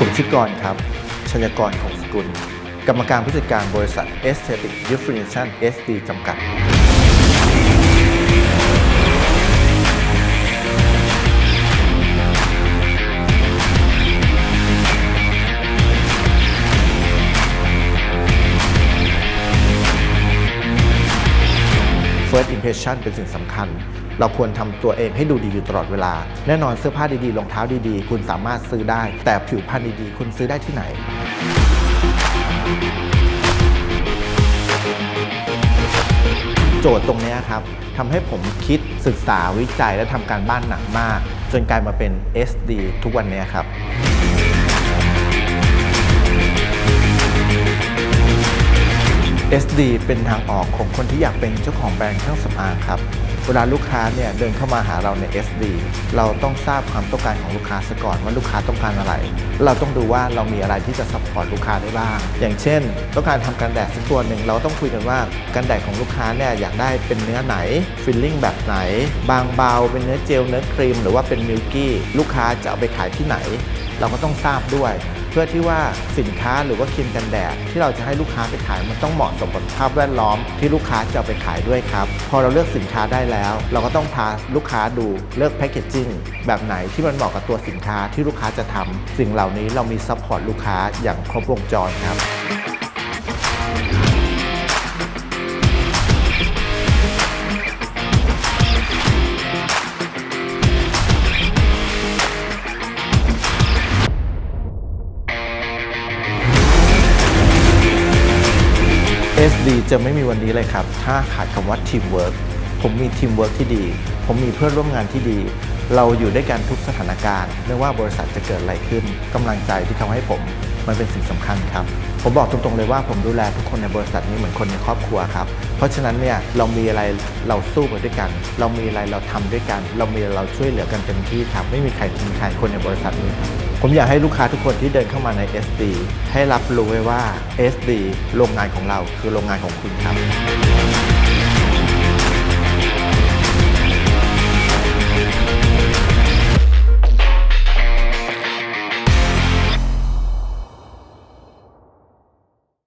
ผมชื่อกรครับ ชัยกรของสกุล กรรมการผู้จัดการบริษัท Aesthetic Definition SD จำกัด First Impression เป็นสิ่งสำคัญ เราควรทำตัวเองให้ดูดีอยู่ตลอดเวลา แน่นอนเสื้อผ้าดีๆรองเท้าดีๆ คุณสามารถซื้อได้ แต่ผิวพรรณดีๆ คุณซื้อได้ที่ไหนโจทย์ตรงนี้ครับทำให้ผมคิดศึกษาวิจัยและทำการบ้านหนักมาก จนกลายมาเป็น SD ทุกวันนี้ครับ SD เป็นทางออกของคนที่อยากเป็นเจ้าของแบรนด์เครื่องสำอางครับ เวลาลูกค้าเนี่ยเดินเข้ามาหาเราใน SD เราต้องทราบความต้องการของลูกค้าซะก่อนว่าลูกค้าต้องการอะไร เราต้องดูว่าเรามีอะไรที่จะซัพพอร์ตลูกค้าได้บ้าง อย่างเช่น ต้องการทำกันแดดสักตัวหนึ่งเราต้องคุยกันว่ากันแดดของลูกค้าเนี่ยอยากได้เป็นเนื้อไหนฟิลลิ่งแบบไหน บางเบา เป็นเนื้อเจลเนื้อครีม หรือว่าเป็นมิลกี้ลูกค้าจะเอาไปขายที่ไหน เราก็ต้องทราบด้วย เพื่อที่ว่าสินค้าหรือว่าครีมกันแดดที่เราจะให้ลูกค้าไปขายมันต้องเหมาะสมกับภาพแวดล้อมที่ลูกค้าจะเอาไปขายด้วยครับ พอเราเลือกสินค้าได้แล้ว เราก็ต้องพาลูกค้าดูเลือกแพคเกจจิ้งแบบไหนที่มันเหมาะกับตัวสินค้าที่ลูกค้าจะทำสิ่งเหล่านี้เรามีซัพพอร์ตลูกค้าอย่างครบวงจรครับ SD จะไม่มีวันนี้เลยครับ ถ้าขาดคำว่าทีมเวิร์กผมมีทีมเวิร์กที่ดี ผมมีเพื่อนร่วมงานที่ดี เราอยู่ด้วยกันทุกสถานการณ์ ไม่ว่าบริษัทจะเกิดอะไรขึ้นกำลังใจที่เขาให้ผมมันเป็นสิ่งสำคัญครับ ผมบอกตรงๆเลยว่าผมดูแลทุกคนในบริษัทนี้เหมือนคนในครอบครัวครับ เพราะฉะนั้นเนี่ยเรามีอะไรเราสู้ไปด้วยกัน เรามีอะไรเราทำด้วยกัน เรามีอะไรเราช่วยเหลือกันเต็มที่ครับ ไม่มีใครทิ้งใครคนในบริษัทนี้ครับ ผมอยากให้ลูกค้าทุกคนที่เดินเข้ามาใน SD ให้รับรู้ไว้ว่า SD โรงงานของเราคือโรงงานของคุณครับ